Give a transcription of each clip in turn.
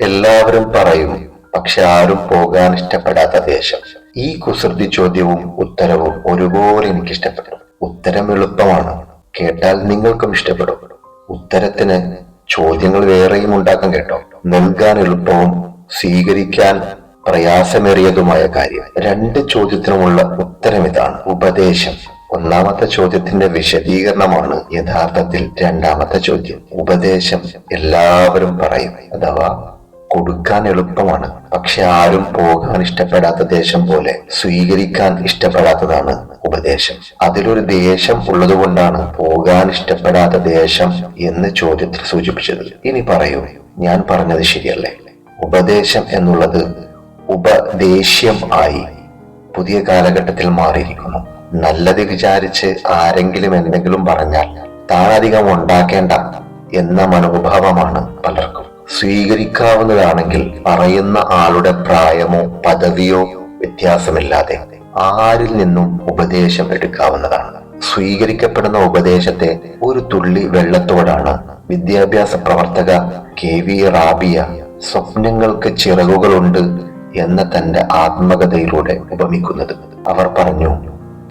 എല്ലാവരും പറയും പക്ഷെ ആരും പോകാൻ ഇഷ്ടപ്പെടാത്ത ദേശം ഈ കുസൃതി ചോദ്യവും ഉത്തരവും ഒരുപോലെ എനിക്ക് ഇഷ്ടപ്പെട്ടു ഉത്തരം എളുപ്പമാണ്. കേട്ടാൽ നിങ്ങൾക്കും ഇഷ്ടപ്പെടും. ഉത്തരത്തിന് ചോദ്യങ്ങൾ വേറെയും ഉണ്ടാക്കാൻ കേട്ടോ. നൽകാൻ എളുപ്പവും സ്വീകരിക്കാൻ പ്രയാസമേറിയതുമായ കാര്യം. രണ്ട് ചോദ്യത്തിനുമുള്ള ഉത്തരം ഇതാണ്. ഉപദേശം. ഒന്നാമത്തെ ചോദ്യത്തിന്റെ വിശദീകരണമാണ് യഥാർത്ഥത്തിൽ രണ്ടാമത്തെ ചോദ്യം. ഉപദേശം എല്ലാവരും പറയും. അഥവാ കൊടുക്കാൻ എളുപ്പമാണ്. പക്ഷെ ആരും പോകാൻ ഇഷ്ടപ്പെടാത്ത ദേശം പോലെ സ്വീകരിക്കാൻ ഇഷ്ടപ്പെടാത്തതാണ് ഉപദേശം. അതിലൊരു ദേശം ഉള്ളതുകൊണ്ടാണ് പോകാൻ ഇഷ്ടപ്പെടാത്ത ദേശം എന്ന് ചോദ്യത്തിൽ സൂചിപ്പിച്ചത്. ഇനി പറയൂ ഞാൻ പറഞ്ഞത് ശരിയല്ലേ? ഉപദേശം എന്നുള്ളത് ഉപദേശ്യം ആയി പുതിയ കാലഘട്ടത്തിൽ മാറിയിരിക്കുന്നു. നല്ലത് വിചാരിച്ച് ആരെങ്കിലും എന്തെങ്കിലും പറഞ്ഞാൽ താനധികം ഉണ്ടാക്കേണ്ട എന്ന മനോഭാവമാണ് പലർക്കും. സ്വീകരിക്കാവുന്നതാണെങ്കിൽ പറയുന്ന ആളുടെ പ്രായമോ പദവിയോ വ്യത്യാസമില്ലാതെ ആരിൽ നിന്നും ഉപദേശം എടുക്കാവുന്നതാണ്. സ്വീകരിക്കപ്പെടുന്ന ഉപദേശത്തെ ഒരു തുള്ളി വെള്ളത്തോടാണ് വിദ്യാഭ്യാസ പ്രവർത്തക കെ വി റാബിയ സ്വപ്നങ്ങൾക്ക് ചിറകുകളുണ്ട് എന്ന തന്റെ ആത്മകഥയിലൂടെ ഉപമിക്കുന്നത്. അവർ പറഞ്ഞു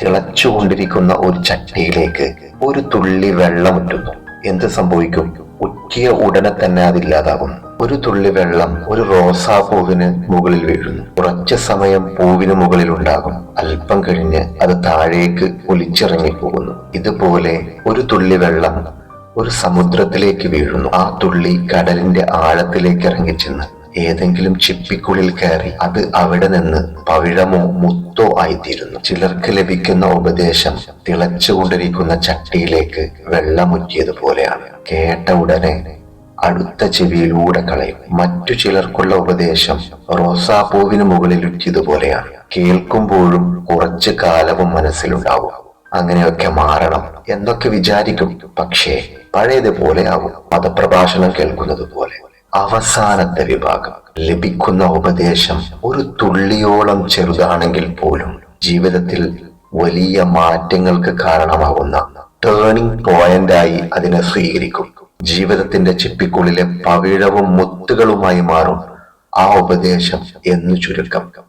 തിളച്ചുകൊണ്ടിരിക്കുന്ന ഒരു ചട്ടിയിലേക്ക് ഒരു തുള്ളി വെള്ളമുറ്റുന്നു. എന്ത് സംഭവിക്കും? ഉറ്റിയ ഉടനെ തന്നെ അതില്ലാതാകും ഒരു തുള്ളി വെള്ളം ഒരു റോസാപ്പൂവിന് മുകളിൽ വീഴുന്നു. കുറച്ചു സമയം പൂവിന് മുകളിൽ ഉണ്ടാകും. അല്പം കഴിഞ്ഞ് അത് താഴേക്ക് ഒലിച്ചിറങ്ങി പോകുന്നു. ഇതുപോലെ ഒരു തുള്ളി വെള്ളം ഒരു സമുദ്രത്തിലേക്ക് വീഴുന്നു. ആ തുള്ളി കടലിന്റെ ആഴത്തിലേക്ക് ഇറങ്ങിച്ചെന്ന് ഏതെങ്കിലും ചിപ്പിക്കുള്ളിൽ കയറി അത് അവിടെ നിന്ന് പവിഴമോ മുത്തോ ആയിത്തീരുന്നു. ചിലർക്ക് ലഭിക്കുന്ന ഉപദേശം തിളച്ചുകൊണ്ടിരിക്കുന്ന ചട്ടിയിലേക്ക് വെള്ളമുറ്റിയതുപോലെയാണ്. കേട്ട ഉടനെ അടുത്ത ചെവിയിലൂടെ കളയും. മറ്റു ചിലർക്കുള്ള ഉപദേശം റോസാപ്പൂവിന് മുകളിൽ ഉറ്റിയതുപോലെയാണ് കേൾക്കുമ്പോഴും കുറച്ചു കാലവും മനസ്സിലുണ്ടാവും. അങ്ങനെയൊക്കെ മാറണം എന്നൊക്കെ വിചാരിക്കും. പക്ഷേ പഴയതുപോലെ ആവും. മതപ്രഭാഷണം കേൾക്കുന്നത് പോലെ അവസാനത്തെ വിഭാഗം. ലഭിക്കുന്ന ഉപദേശം ഒരു തുള്ളിയോളം ചെറുതാണെങ്കിൽ പോലും ജീവിതത്തിൽ വലിയ മാറ്റങ്ങൾക്ക് കാരണമാകുന്ന ടേണിംഗ് പോയിന്റായി അതിനെ സ്വീകരിക്കും. ജീവിതത്തിന്റെ ചിപ്പിക്കുള്ളിലെ പവിഴവും മുത്തുകളുമായി മാറും ആ ഉപദേശം എന്ന് ചുരുക്കം.